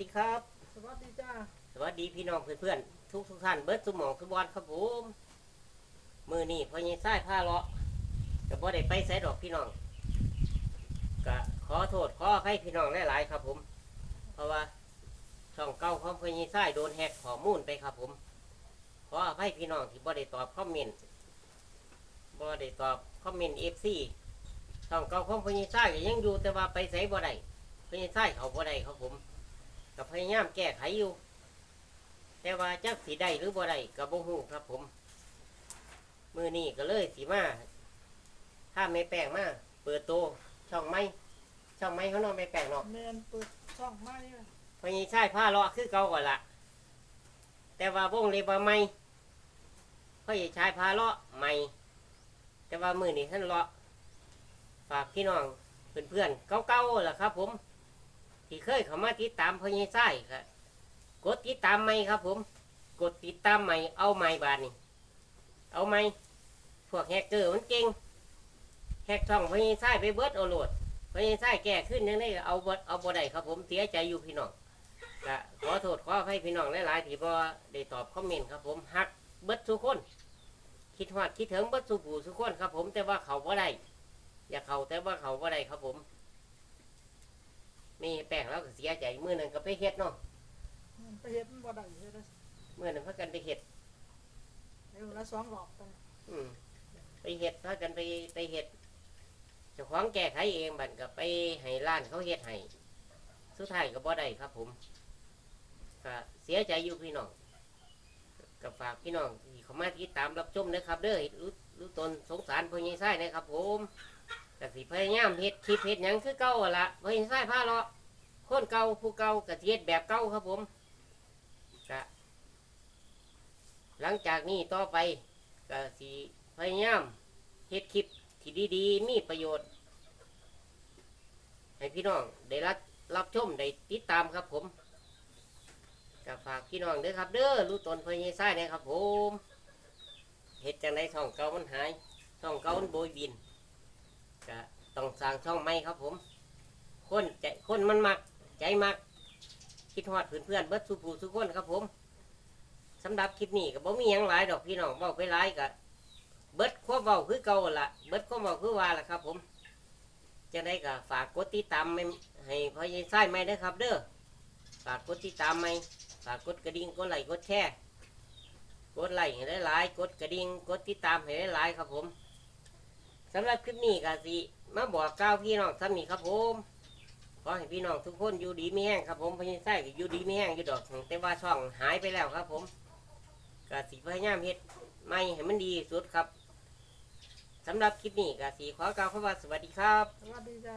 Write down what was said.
ดีครับ สวัสดีจ้า สวัสดีพี่น้องเพื่อนๆทุกทุกๆท่านเบิร์ดสุหมองสุบอลครับผมมือนี่พอยังไส้ผ้าเลาะก็บ่ได้ไปใส่ดอกพี่น้องก็ขอโทษขออภัยพี่น้องหลายๆครับผม เพราะว่าช่องเก่าของพอยังไส้โดนแฮกข้อมูลไปครับผมขออภัยพี่น้องที่บ่ได้ตอบคอมเมนต์บ่ได้ตอบคอมเมนต์เอฟซีช่องเก่าของพอยังไส้ก็ยังอยู่แต่ว่าไปใส่บ่ได้พอยังไส้เขาบ่ได้ครับผม ก็พยายามแก้ไขอยู่ แต่ว่าจักสีได้หรือบ่ได้ก็บ่ฮู้ครับ ผม มือนี้ก็เลยสีมาถ้าไม่แปลงมาเปิดโตช่องไม้ช่องไม้เขาเนาะไม่แปลงเนาะแมนเปิดช่องมาเนี่ยพอยีใช่ผ้าเลาะคือเก่าก่อนละแต่ว่าวงเล็บว่าไม่พอยีใช้ผ้าเลาะใหม่ แต่ว่ามือนี้ท่านเลาะฝากพี่น้องเพื่อนๆเก่าๆล่ะครับ ผม ที่เคยเข้ามาติดตามพอยีใช่ครับกดติดตามใหม่ครับ ผม กดติดตามใหม่เอาใหม่บาทนี่เอาใหม่พวกแฮกเกอร์มันเก่งแฮกช่องพญาไส้ไปเบิดเอาโหลดพญาไส้แก้ขึ้นยังได้เอาบ่เอาบ่ได้ครับ ผมเสียใจอยู่พี่น้องก็ขอโทษขอให้พี่น้องหลายๆที่บ่ได้ตอบคอมเมนต์ครับ ผมฮักเบิร์ดทุกคนคิดฮอดคิดถึงเบิร์ดสุผู้ทุกคนครับ ผมแต่ว่าเขาบ่ได้อย่าเขาแต่ว่าเขาบ่ได้ครับผม มีแป้งแล้วก็เสียใจมือหนึ่งก็ไปเฮ็ดเนาะมันไปเฮ็ดมันบ่ได้เลยนะเมื่อนั้นพากันไปเห็ดเดี๋ยวละสองรอบไปอืมไปเห็ดพากันไปไปเห็ดเจ้าของแก้ไขเองบัดก็ไปให้ร้านเขาเห็ดให้สุดท้ายก็บ่ได้ครับ ผมก็เสียใจอยู่พี่น้องก็ฝากพี่น้องที่เขามาติดตามรับชมนะครับ เด้อรู้รู้ตนสงสารพ่อใหญ่ไส้นะครับ ผม ก็สิพยายามเฮ็ดคลิปเฮ็ดหยังคือเก่าหั่นละพ่อใหญ่ไส้าเลาะคนเก่าผู้เก่าก็สิเฮ็ดแบบเก่าครับผมก็หลังจากนี้ต่อไปก็สิพยายามเฮ็ดคลิปที่ดีๆ มีประโยชน์ ให้พี่น้องได้รับรับชมได้ติดตามครับผมก็ฝากพี่น้องเด้อครับ เด้อรู้ตนพญายไส้นะครับผมเฮ็ดจังไดช่องเก่ามันหายช่องเก่ามันโบยบิน ก็ต้องสร้างช่องใหม่ครับผม คนใจคนมันมัก ใจมัก คิดฮอดเพื่อนๆเบิดสุผู้สุคนครับผมสำหรับคลิปนี้ก็บ่มีหยังหลายดอกพี่น้องเว้าไปหลายก็เบิดความเว้าคือเก่าหั่นละเบิดความเว้าคือว่าล่ะครับ ผม จะได้ก็ฝากกดติดตามให้ให้พ่อใหญ่ไส้ไหมเด้ครับ เด้อฝากกดติดตามไหมฝากกดกระดิ่งกดไลค์กดแชร์กดไลค์ให้หลายๆกดกระดิ่งกดติดตามให้หลายๆครับผม สำหรับคลิปนี้กะสิมาบอกกล่าวพี่น้องสามีครับผมขอให้พี่น้องทุกคนอยู่ดีไม่แห้งครับผมพญ่ไส้ก็อยู่ดีไม่แห้งอยู่ดอกแต่ว่าช่องหายไปแล้วครับ ผมกะสิพยายามเฮ็ดไม่ให้มันดีสุดครับสำหรับคลิปนี้กะสิขอกล่าวคำว่าสวัสดีครับ สวัสดีจ้า